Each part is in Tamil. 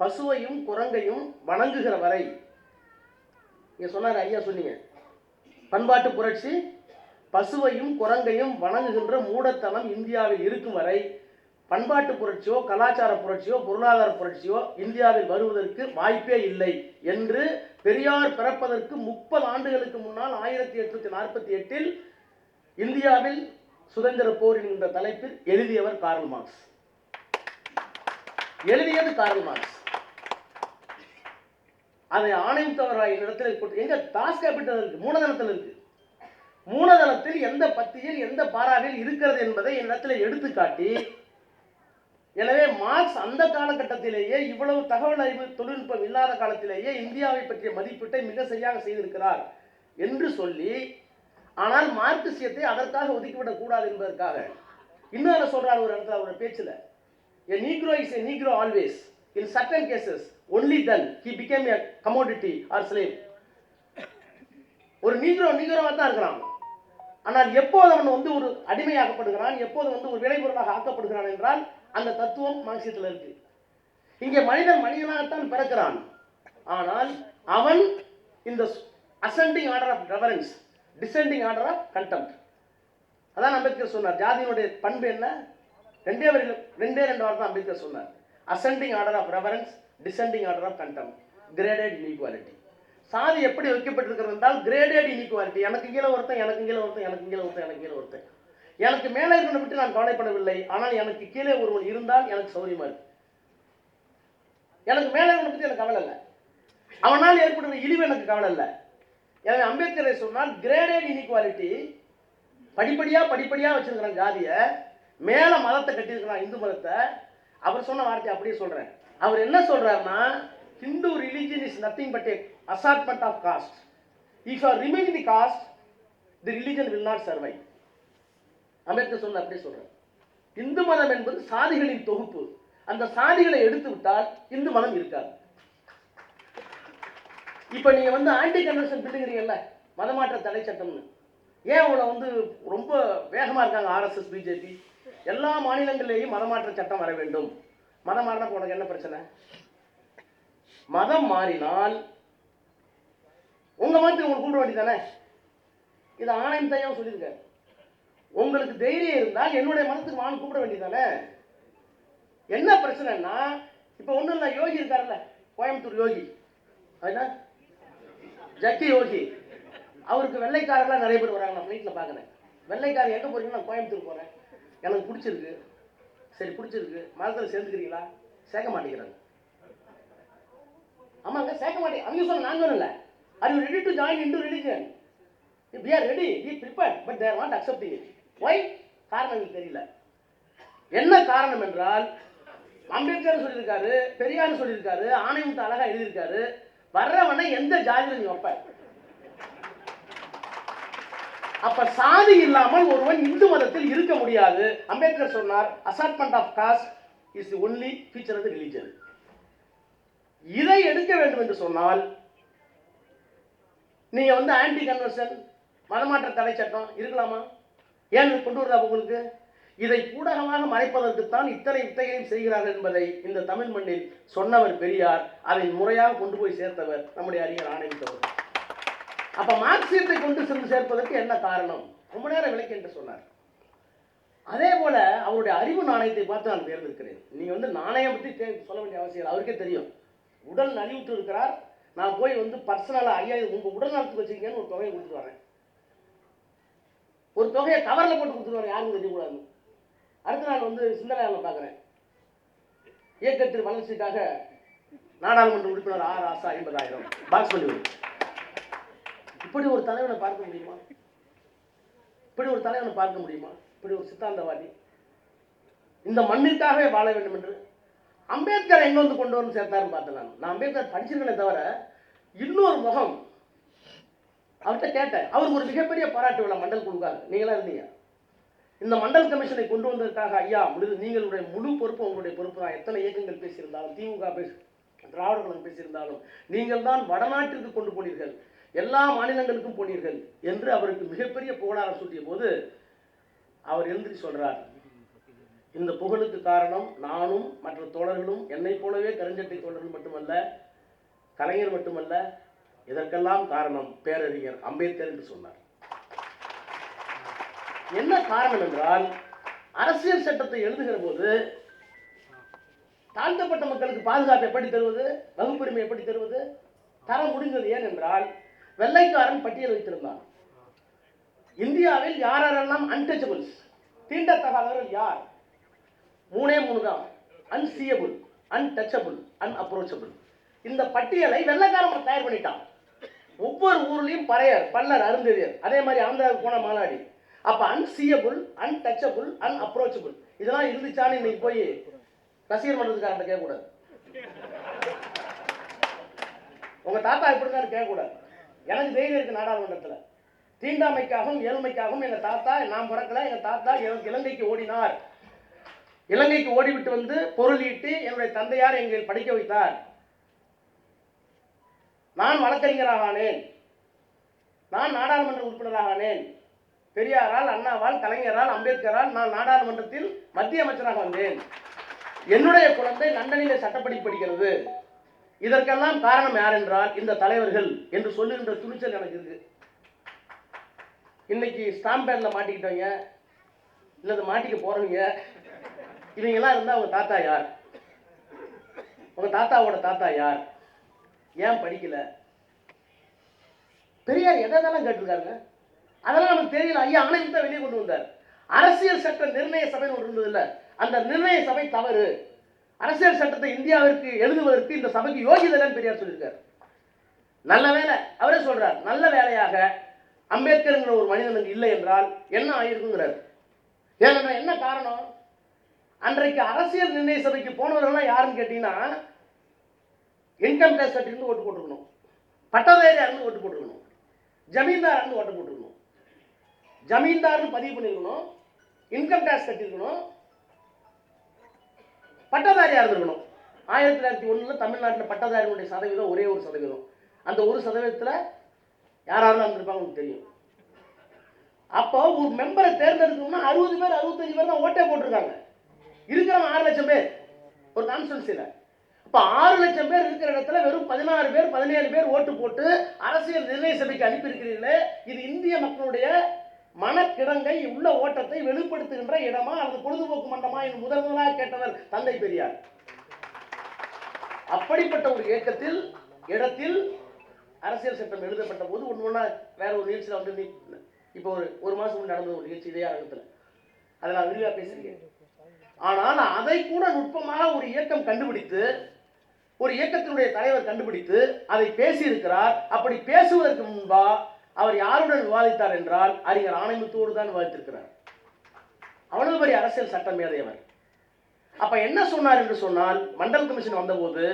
பசுவையும் குரங்கையும் வணங்குகிற வரை. நீங்கள் சொன்னார் ஐயா சொன்னீங்க. பண்பாட்டு புரட்சி பசுவையும் குரங்கையும் வணங்குகின்ற மூடத்தனம் இந்தியாவில் இருக்கும் வரை பண்பாட்டு புரட்சியோ கலாச்சார புரட்சியோ பொருளாதார புரட்சியோ இந்தியாவில் வருவதற்கு வாய்ப்பே இல்லை என்று பெரியார் பிறப்பதற்கு முப்பது ஆண்டுகளுக்கு முன்னால் ஆயிரத்தி எட்நூத்தி நாற்பத்தி எட்டில் இந்தியாவில் சுதந்திர போர் என்கின்ற தலைப்பில் எழுதியவர் கார்ல் மார்க்ஸ். எழுதியது கார்ல் மார்க்ஸ். அதை ஆணையத்தவராய் இடத்துல போட்டு எங்க தாஸ் கேபிட்டல் இருக்கு மூலதனத்தில் இருக்கு. மூலதனத்தில் எந்த பத்தியில் எந்த பாராவில் இருக்கிறது என்பதை என்னிடத்தில் எடுத்து காட்டி எனவே மார்க்ஸ் அந்த காலகட்டத்திலேயே இவ்வளவு தகவல் அறிவு தொழில்நுட்பம் இல்லாத காலத்திலேயே இந்தியாவை பற்றிய மதிப்பீட்டை மிக சரியாக செய்திருக்கிறார் என்று சொல்லி ஆனால் மார்க்சியத்தை அதற்காக ஒதுக்கிவிடக் கூடாது என்பதற்காக. இன்னொரு சொல்றார் ஒரு இடத்துல அவரோட பேச்சில் a Negro is a Negro always in certain cases only then he become a commodity or slave ஒரு நீகரோ நீக்ரோவாக தான் இருக்கிறான். ஆனால் எப்போது அவன் வந்து ஒரு அடிமையாக்கப்படுகிறான்? எப்போது வந்து ஒரு விளைபொருளாக ஆக்கப்படுகிறான் என்றால் அந்த தத்துவம் மார்க்சியத்தில் இருக்கு. இங்கே மனிதன் மனிதனாகத்தான் பிறக்கிறான். ஆனால் அவன் இந்த ascending order of reverence descending order of contempt அதான் அம்பேத்கர் சொன்னார். ஜாதியினுடைய பண்பு என்ன? ரெண்டே வரையில் ரெண்டே ரெண்டு வாரம் தான் அம்பேத்கர் சொன்னார். Ascending order of reverence descending order of contempt graded inequality சாதி எப்படி வைக்கப்பட்டிருக்கிறது என்றால் கிரேடட் இன்இக்வாலிட்டி எனக்கு கீழே ஒருத்தன் எனக்கு கீழே ஒருத்தன் எனக்கு கீழே ஒருத்தன் எனக்கு கீழே ஒருத்தன். எனக்கு மேலே இருக்கிறத விட்டு நான் கவலைப்படவில்லை. ஆனால் எனக்கு கீழே ஒருவன் இருந்தால் எனக்கு சௌரியமா இருக்கு. எனக்கு மேலே இருக்கிறத பற்றி எனக்கு கவலை இல்லை. அவனால் ஏற்படுகிற இழிவு எனக்கு கவலை இல்லை. எனவே அம்பேத்கரை சொன்னால் கிரேடட் இன்இக்வாலிட்டி படிப்படியாக படிப்படியாக வச்சிருக்கிறான் ஜாதியை மேலே மதத்தை கட்டியிருக்கிறான் இந்து மதத்தை. அவர் சொன்ன வார்த்தை அப்படியே சொல்கிறேன் அவர் என்ன சொல்றாருன்னா Hindu religion is nothing but a assortment of caste if are remain the caste the religion will not survive Ambedkar சொன்ன அப்படியே சொல்றாரு. இந்து மதம் என்பது சாதிகளின் தொகுப்பு. அந்த சாதிகளை எடுத்து விட்டால் இந்து மதம் இருக்காது. இப்போ நீங்க வந்து ஆன்டி கன்வென்ஷன் பில்லுங்கிறீங்கல்ல மதமாற்ற தடை சட்டம்னு. ஏன் அவங்கள வந்து ரொம்ப வேகமா இருக்காங்க ஆர்எஸ்எஸ் பிஜேபி எல்லா மாநிலங்களிலேயும் மதமாற்ற சட்டம் வர வேண்டும். மதம் மாறினா உனக்கு என்ன பிரச்சனை? மதம் மாறினால் உங்க மதத்தை உங்களுக்கு கூப்பிட வேண்டியதானே இது ஆணையம் தையம் சொல்லியிருக்காரு உங்களுக்கு தைரியம் இருந்தால் என்னுடைய மதத்துக்கு வாங்க கூப்பிட வேண்டியதானே என்ன பிரச்சனைன்னா இப்போ ஒன்றும் இல்லை யோகி இருக்காருல்ல கோயம்புத்தூர் யோகி. அதுனா ஜக்கி யோகி. அவருக்கு வெள்ளைக்காரெல்லாம் நிறைய பேர் வராங்க நான் ஃப்ளைட்டில் பார்க்குறேன் வெள்ளைக்காரர் எங்கே போறீங்கன்னா நான் கோயம்புத்தூர் போகிறேன் எனக்கு பிடிச்சிருக்கு. சரி பிடிச்சிருக்கு. மதத்தில் சேர்ந்துக்கிறீங்களா? சேர்க்க மாட்டேங்கிறாங்க. ஆமாங்க சேர்க்க மாட்டேன் அவங்க சொன்ன நான் சொல்லல are you ready to join into religion we are ready we prepare but they're not accepting it why காரணம் எங்களுக்கு தெரியல. என்ன காரணம் என்றால் அம்பேத்கர் சொல்லியிருக்காரு பெரியார் சொல்லியிருக்காரு ஆணையம் அழகாக எழுதியிருக்காரு. வர்றவனை எந்த ஜாதியில் நீ வைப்பேன் அப்ப சாதி இல்லாமல் ஒருவன் இந்து மதத்தில் இருக்க முடியாது. அம்பேத்கர் சொன்னார் assortment of caste is the only feature of religion இதை எடுக்க வேண்டும் என்று சொன்னால் நீங்க வந்து ஆன்டி கன்வர்ஷன் மதமாற்ற தடை சட்டம் இருக்கலாமா? ஏன் இது கொண்டு வருதா உங்களுக்கு? இதை கூடகமாக மறைப்பதற்குத்தான் இத்தனை வித்தைகளையும் செய்கிறார்கள் என்பதை இந்த தமிழ் மண்ணில் சொன்னவர் பெரியார் அதை முறையாக கொண்டு போய் சேர்த்தவர் நம்முடைய அறிஞர் ஆணையத்தவர். அப்ப மார்க்சியத்தை கொண்டு சென்று சேர்ப்பதற்கு என்ன காரணம்? ரொம்ப நேரம் விளக்கி என்று சொன்னார். அதே போல அவருடைய அறிவு நாணயத்தை பார்த்து நான் தேர்ந்தெடுக்கிறேன். நீங்க வந்து நாணயம் பற்றி சொல்ல வேண்டிய அவசியம் இல்லை. அவருக்கே தெரியும். உடல் நலிவுற்று இருக்கிறார். நான் போய் வந்து பர்சனலாக ஐயா உங்கள் உங்க உடல் நலத்துக்கு வச்சிருக்கேன்னு ஒரு தொகையை கொடுத்துட்டு வரேன். ஒரு தொகையை கவரில் போட்டு கொடுத்துட்டு வரேன் யாருக்கும் தெரியக்கூடாது. அடுத்த நாள் வந்து சிந்தனையாளர் பார்க்குறேன். இயக்கத்தின் வளர்ச்சிக்காக நாடாளுமன்ற உறுப்பினர் ஆர் ஆசா ஐம்பதாயிரம். பாக்ஸ் பண்ணி இப்படி ஒரு தலைவனை பார்க்க முடியுமா? இப்படி ஒரு தலைவனை பார்க்க முடியுமா? இப்படி ஒரு சித்தாந்தவாதி. இந்த மண்ணிற்காகவே வாழ வேண்டும் என்று அம்பேத்கர் எங்க வந்து கொண்டு வந்து சேர்த்தாருன்னு பார்த்தேன் நான். அம்பேத்கர் படிச்சிருக்கேனே தவிர இன்னொரு முகம் அவர்கிட்ட கேட்டேன். அவருக்கு ஒரு மிகப்பெரிய பாராட்டு விழா மண்டல் குழுக்காக. நீங்களா இருந்தீங்க. இந்த மண்டல் கமிஷனை கொண்டு வந்ததற்காக ஐயா முழு நீங்களுடைய முழு பொறுப்பு உங்களுடைய பொறுப்பு தான். எத்தனை இயக்கங்கள் பேசியிருந்தாலும் திமுக பேசி திராவிட கழகம் பேசியிருந்தாலும் நீங்கள் தான் வடநாட்டிற்கு கொண்டு போனீர்கள். எல்லா மாநிலங்களுக்கும் போனீர்கள் என்று அவருக்கு மிகப்பெரிய புகழாரம் சூட்டிய போது அவர் எழுதி சொல்றார். இந்த புகழுக்கு காரணம் நானும் மற்ற தோழர்களும் என்னைப் போலவே கருஞ்சட்டை தோழர்கள் மட்டுமல்ல கலைஞர் மட்டுமல்ல இதற்கெல்லாம் காரணம் பேரறிஞர் அம்பேத்கர் என்று சொன்னார். என்ன காரணம் என்றால் அரசியல் சட்டத்தை எழுதுகிற போது தாழ்த்தப்பட்ட மக்களுக்கு பாதுகாப்பு எப்படி தருவது வகுப்புரிமை எப்படி தருவது தர முடிந்தது ஏன் என்றால் வெள்ளைக்காரன் பட்டியல் வைத்திருந்தான் இந்தியாவில் யாரெல்லாம் அன்டச்சபிள்ஸ் தீண்டத்தகாதவர்கள் யார்? மூணே மூணு தான். அன்சியபிள் அன்டச்சபிள் அன்அப்ரோச்சபிள் இந்த பட்டியலை வெள்ளைக்காரன் தயார் பண்ணிட்டான். ஒவ்வொரு ஊர்லயும் பறையர் பல்லர் அருந்ததியர். அதே மாதிரி ஆந்திராவுக்கு போன மாநாடி அப்ப அன்சியபிள் அன்டச்சபிள் அன்அப்ரோச்சபிள் இதெல்லாம் இருந்துச்சான்னு இன்னைக்கு போய் ரசிகர் மன்றத்துக்காரன் கேட்கக்கூடாது. உங்க தாத்தா எப்படி தான் கேட்கக்கூடாது. எனக்கு தைரியம் இருக்கு நாடாளுமன்றத்தில். தீண்டாமைக்காகவும் ஏழ்மைக்காகவும் எங்கள் தாத்தா நான் பிறக்கல எங்கள் தாத்தா இலங்கைக்கு ஓடினார். இலங்கைக்கு ஓடிவிட்டு வந்து பொருள் என்னுடைய தந்தையார் எங்களை படிக்க வைத்தார். நான் வழக்கறிஞராக ஆனேன். நான் நாடாளுமன்ற உறுப்பினராக ஆனேன். பெரியாரால் அண்ணாவால் கலைஞரால் அம்பேத்கரால் நான் நாடாளுமன்றத்தில் மத்திய அமைச்சராக வந்தேன். என்னுடைய குழந்தை லண்டனிலே சட்டப்படி படிக்கிறது. இதற்கெல்லாம் காரணம் யார் என்றால் இந்த தலைவர்கள் என்று சொல்லுகின்ற துணிச்சல் எனக்கு இருக்கு. இன்னைக்கு ஸ்டாம்ப் பேட்ல மாட்டிக்கிட்டவங்க இல்லை மாட்டிக்க போறவங்க இவங்கெல்லாம் இருந்தால் உங்க தாத்தா யார்? உங்க தாத்தாவோட தாத்தா யார்? ஏன் படிக்கல? பெரியார் எதை எதெல்லாம் கேட்டிருக்காருங்க? அதெல்லாம் நமக்கு தெரியல. ஐயா அனைத்து தான் வெளியே கொண்டு வந்தார். அரசியல் சட்ட நிர்ணய சபைன்னு ஒன்று இருந்தது இல்லை. அந்த நிர்ணய சபை தவறு. அரசியல் சட்டத்தை இந்தியாவிற்கு எழுதுவதற்கு இந்த சபைக்கு யோகிதலன் பெரியார் சொல்லியிருக்கார். நல்ல வேலை அவரே சொல்றார். நல்ல வேலையாக அம்பேத்கர்ங்கிற ஒரு மனிதனுக்கு இல்லை என்றால் என்ன ஆயிருக்குங்கிறார். ஏன்னா என்ன காரணம்? அன்றைக்கு அரசியல் நிர்ணய சபைக்கு போனவர்கள்லாம் யாருன்னு கேட்டீங்கன்னா இன்கம் டேக்ஸ் கட்டிருந்து ஓட்டு போட்டுருக்கணும் பட்டதாரியா இருந்து ஓட்டு போட்டுருக்கணும் ஜமீன்தார் இருந்து ஓட்டு போட்டுருக்கணும் ஜமீன்தார்னு பதிவு பண்ணியிருக்கணும். Income tax கட்டியிருக்கணும். பட்டதாரியாக இருந்திருக்கணும் ஆயிரத்தி தொள்ளாயிரத்தி ஒன்றில் தமிழ்நாட்டில் பட்டதாரிகளுடைய சதவீதம் ஒரே ஒரு சதவீதம். அந்த ஒரு சதவீதத்தில் யாராலும் இருந்திருப்பாங்க உங்களுக்கு தெரியும். அப்போ ஒரு மெம்பரை தேர்ந்தெடுக்கணும்னா அறுபது பேர் அறுபத்தஞ்சு பேர் தான் ஓட்டே போட்டிருக்காங்க. இருக்கிறவங்க ஆறு லட்சம் பேர். ஒரு கான்ஸ்டன்சியில் இப்போ ஆறு லட்சம் பேர் இருக்கிற இடத்துல வெறும் பதினாறு பேர் பதினேழு பேர் ஓட்டு போட்டு அரசியல் நிர்ணய சபைக்கு அனுப்பியிருக்கிறீர்களே இது இந்திய மக்களுடைய மனக்கிடங்கை உள்ள ஓட்டத்தை வெளிப்படுத்துகின்ற இடமா அல்லது பொழுதுபோக்கு மன்றமா என்று முதல் முதலாக கேட்டவர் தந்தை பெரியார். அப்படிப்பட்ட ஒரு இயக்கத்தில் இடத்தில் அரசியல் சட்டம் எழுதப்பட்ட போது ஒன்று ஒன்றா வேற ஒரு நிகழ்ச்சியில் வந்து இப்போ ஒரு ஒரு மாதம் முன்னாடி நடந்த ஒரு நிகழ்ச்சி இதே அரங்கத்தில். அதை நான் விரிவாக பேசியிருக்கேன். ஆனால் அதை கூட நுட்பமாக ஒரு இயக்கம் கண்டுபிடித்து ஒரு இயக்கத்தினுடைய தலைவர் கண்டுபிடித்து அதை பேசியிருக்கிறார். அப்படி பேசுவதற்கு முன்பா அவர் யாருடன் விவாதித்தார் என்றால் அறிஞர் ஆணைமுத்தோடு தான் விவாதித்திருக்கிறார். அவ்வளவு பெரிய அரசியல் சட்டம் மேதையவர் அப்ப என்ன சொன்னார் என்று சொன்னால் மண்டல் கமிஷன் வந்தபோது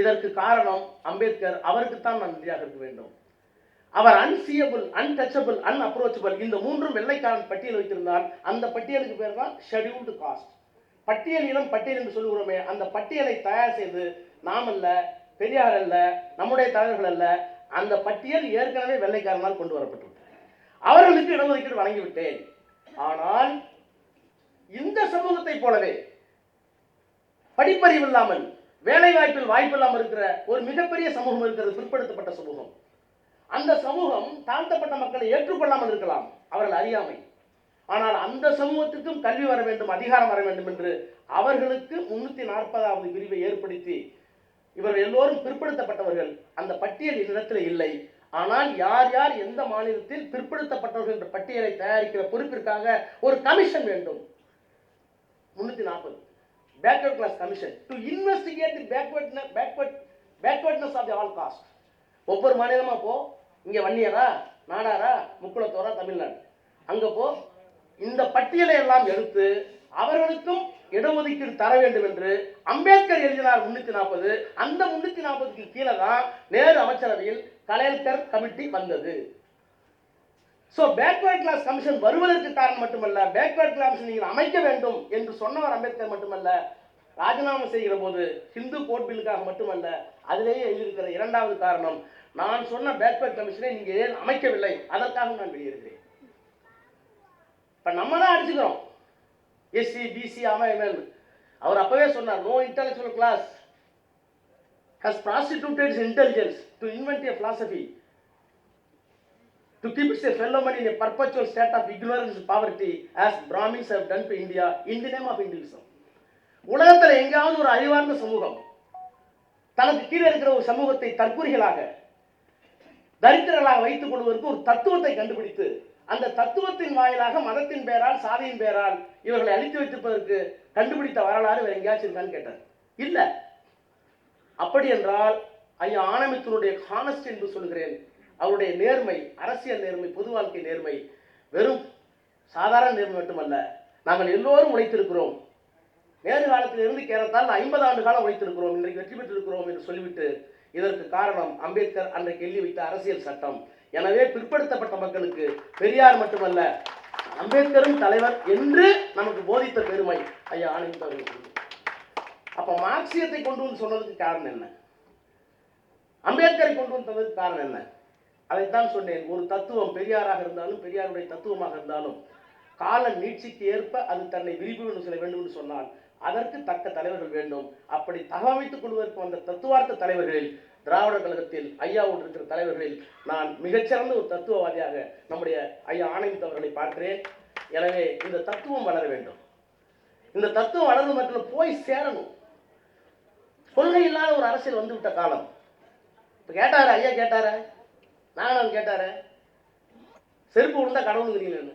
இதற்கு காரணம் அம்பேத்கர் அவருக்குத்தான் நான் நிதியாக இருக்க வேண்டும். அவர் அன்சியபிள் அன்டச்சபிள் அன்அப்ரோச்சபிள் இந்த மூன்றும் வெள்ளைக்காரன் பட்டியல் வைத்திருந்தால் அந்த பட்டியலுக்கு பேர் தான் ஷெட்யூல்டு காஸ்ட் பட்டியல் இனம் பட்டியல் என்று சொல்லுகிறோமே அந்த பட்டியலை தயார் செய்து நாம் அல்ல பெரியார் அல்ல நம்முடைய தலைவர்கள் அல்ல அந்த பட்டியல் ஏற்கனவே வெள்ளைக்காரனால் கொண்டு வரப்பட்டுள்ளது அவர்களுக்கு இடஒதுக்கீடு வழங்கிவிட்டேன். ஆனால் இந்த சமூகத்தை போலவே படிப்பறிவு இல்லாமல் வேலை வாய்ப்பில் வாய்ப்பு இல்லாமல் இருக்கிற ஒரு மிகப்பெரிய சமூகம் இருக்கிறது பிற்படுத்தப்பட்ட சமூகம். அந்த சமூகம் தாழ்த்தப்பட்ட மக்களை ஏற்றுக்கொள்ளாமல் இருக்கலாம் அவர்கள் அறியாமை. ஆனால் அந்த சமூகத்துக்கும் கல்வி வர வேண்டும் அதிகாரம் வர வேண்டும் என்று அவர்களுக்கு முன்னூத்தி நாற்பதாவது பிரிவை ஏற்படுத்தி இவர்கள் எல்லோரும் பிற்படுத்தப்பட்டவர்கள். அந்த பட்டியல் இடத்துல இல்லை. ஆனால் யார் யார் எந்த மாநிலத்தில் பிற்படுத்தப்பட்டவர்கள் என்ற பட்டியலை தயாரிக்கிற பொறுப்பிற்காக ஒரு கமிஷன் வேண்டும். முன்னூத்தி நாற்பது. Backward class commission to investigate backward backward backwardness of the all caste ஒவ்வொரு மாநிலமா போ. இங்க வன்னியரா நாடாரா முக்குளத்தோரா தமிழ்நாடு. அங்க போ. இந்த பட்டியலை எல்லாம் எடுத்து அவர்களுக்கும் இடஒதுக்கீடு தர வேண்டும் என்று அம்பேத்கர் எழுதினார் முன்னூத்தி நாற்பது. அந்த முன்னூத்தி நாற்பதுக்கு கீழே தான் நேரு அமைச்சரவையில் கலையல்கர் கமிட்டி வந்தது. ஸோ பேக்வர்ட் கிளாஸ் கமிஷன் வருவதற்கு காரணம் மட்டுமல்ல பேக்வர்ட் கிளாஸ் நீங்கள் அமைக்க வேண்டும் என்று சொன்னவர் அம்பேத்கர் மட்டுமல்ல ராஜினாமா செய்கிற போது ஹிந்து கோட் பில்லுக்காக மட்டுமல்ல அதிலேயே எழுதியிருக்கிற இரண்டாவது காரணம் நான் சொன்ன பேக்வர்ட் கமிஷனை நீங்கள் ஏன் அமைக்கவில்லை? அதற்காக நான் வெளியேறுகிறேன். இப்போ நம்ம தான் அடிச்சுக்கிறோம். எஸ்சி பிசி அவன் அவர் அப்பவே சொன்னார் no intellectual class has prostituted intelligence to invent a philosophy to keep its fellow men in a perpetual state of ignorance and poverty as Brahmins have done to name in the உலகத்தில் எங்கேயாவது ஒரு அறிவார்ந்த சமூகம் தனக்கு கீழே இருக்கிற ஒரு சமூகத்தை தற்கூரிகளாக தரித்திரர்களாக வைத்துக் கொள்வதற்கு ஒரு தத்துவத்தை கண்டுபிடித்து அந்த தத்துவத்தின் வாயிலாக மதத்தின் பெயரால் சாதியின் பெயரால் இவர்களை அழித்து வைத்திருப்பதற்கு கண்டுபிடித்த வரலாறு வேற எங்கேயாச்சும் இருக்கான்னு கேட்டார். இல்ல. அப்படி என்றால் ஐயா ஆனமித்தனுடைய ஹானஸ்ட் என்று சொல்கிறேன் அவருடைய நேர்மை அரசியல் நேர்மை பொது வாழ்க்கை நேர்மை வெறும் சாதாரண நேர்மை மட்டுமல்ல. நாங்கள் எல்லோரும் உழைத்திருக்கிறோம். நேரு காலத்திலிருந்து கேரளத்தால் ஐம்பது ஆண்டு காலம் உழைத்திருக்கிறோம். இன்றைக்கு வெற்றி பெற்றிருக்கிறோம் என்று சொல்லிவிட்டு இதற்கு காரணம் அம்பேத்கர் அன்றைக்கு எழுதி வைத்த அரசியல் சட்டம். எனவே பிற்படுத்தப்பட்ட மக்களுக்கு பெரியார் மட்டுமல்ல அம்பேத்கரும் தலைவர் என்று நமக்கு போதித்த பெருமை ஐயா ஆனந்த் அப்ப மார்க்சியத்தை கொண்டு வந்து சொன்னதுக்கு காரணம் என்ன? அம்பேத்கரை கொண்டு வந்ததுக்கு காரணம் என்ன? அதைத்தான் சொன்னேன் ஒரு தத்துவம் பெரியாராக இருந்தாலும் பெரியாருடைய தத்துவமாக இருந்தாலும் கால நீட்சிக்கு ஏற்ப அது தன்னை விரிவு செல்ல வேண்டும் என்று சொன்னால் அதற்கு தக்க தலைவர்கள் வேண்டும். அப்படி தகவமைத்துக் கொள்வதற்கு வந்த தத்துவார்த்த தலைவர்களில் திராவிட கழகத்தில் ஐயாவோடு இருக்கிற தலைவர்களில் நான் மிகச்சிறந்த ஒரு தத்துவவாதியாக நம்முடைய ஐயா ஆனந்த் அவர்களை பார்க்கிறேன். எனவே இந்த தத்துவம் வளர வேண்டும். இந்த தத்துவம் வளர்ந்து மட்டும் போய் சேரணும். கொள்கை இல்லாத ஒரு அரசியல் வந்து விட்ட காலம். இப்போ கேட்டாரு? ஐயா கேட்டார? நாகநாதன் கேட்டார? செருப்பு விழுந்தா கடவுளுங்கிறீங்கன்னு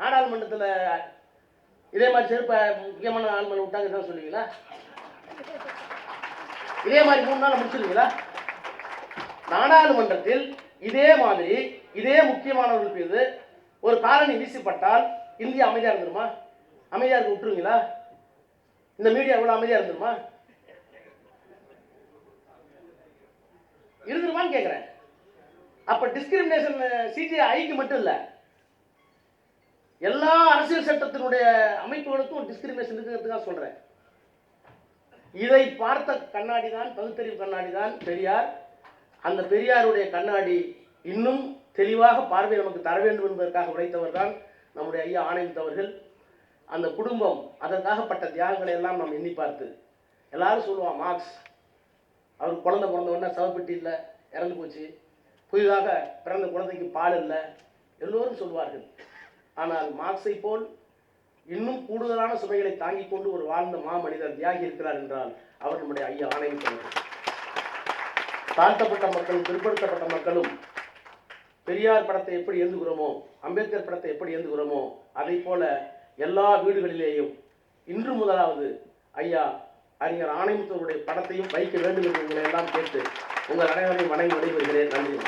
நாடாளுமன்றத்தில் இதே மாதிரி செருப்பை முக்கியமான ஆள் விட்டாங்கன்னு சொல்லுவீங்களா? இதே மாதிரி மூணு நாள் முடிச்சிருவீங்களா? நாடாளுமன்றத்தில் இதே மாதிரி இதே முக்கியமானவர்கள் மீது ஒரு காரணி வீசப்பட்டால் இந்தியா அமைதியா இருந்துருமா? அமைதியா இருக்க விட்டுருவீங்களா? இந்த மீடியா எவ்வளவு அமைதியா இருந்துருமா? இருந்துருமான்னு கேட்குறேன் அப்ப டிஸ்கிரிமினேஷன் சிஜிஐக்கு மட்டும் இல்லை எல்லா அரசியல் சட்டத்தினுடைய அமைப்புகளுக்கும் டிஸ்கிரிமினேஷன் இருக்கிறதுக்காக சொல்றேன். இதை பார்த்த கண்ணாடி தான் பகுத்தறிவு கண்ணாடி தான் பெரியார். அந்த பெரியாருடைய கண்ணாடி இன்னும் தெளிவாக பார்வை நமக்கு தர வேண்டும் என்பதற்காக உழைத்தவர் தான் நம்முடைய ஐயா ஆணைத்தவர்கள் அந்த குடும்பம் அதற்காகப்பட்ட தியாகங்களை எல்லாம் நாம் எண்ணி பார்த்து எல்லாரும் சொல்லுவான் மார்க்ஸ் அவர் குழந்தை பிறந்த உடனே சவப்பெட்டி இல்லை இறந்து போச்சு. புதிதாக பிறந்த குழந்தைக்கு பால் இல்லை. எல்லோரும் சொல்வார்கள். ஆனால் மார்க்ஸை போல் இன்னும் கூடுதலான சுமைகளை தாங்கிக் கொண்டு ஒரு வாழ்ந்த மாமனிதர் தியாகி இருக்கிறார் என்றால் அவர் நம்முடைய ஐயா ஆணையம் அவர்கள் தாழ்த்தப்பட்ட மக்களும் பிற்படுத்தப்பட்ட மக்களும் பெரியார் படத்தை எப்படி எழுதுகிறோமோ அம்பேத்கர் படத்தை எப்படி எழுதுகிறோமோ அதை போல எல்லா வீடுகளிலேயும் இன்று முதலாவது ஐயா அறிஞர் ஆணையமுத்தவருடைய படத்தையும் வைக்க வேண்டும் என்று உங்களை எல்லாம் கேட்டு உங்கள் அனைவரையும் வணங்கி விடைபெறுகிறேன். நன்றி.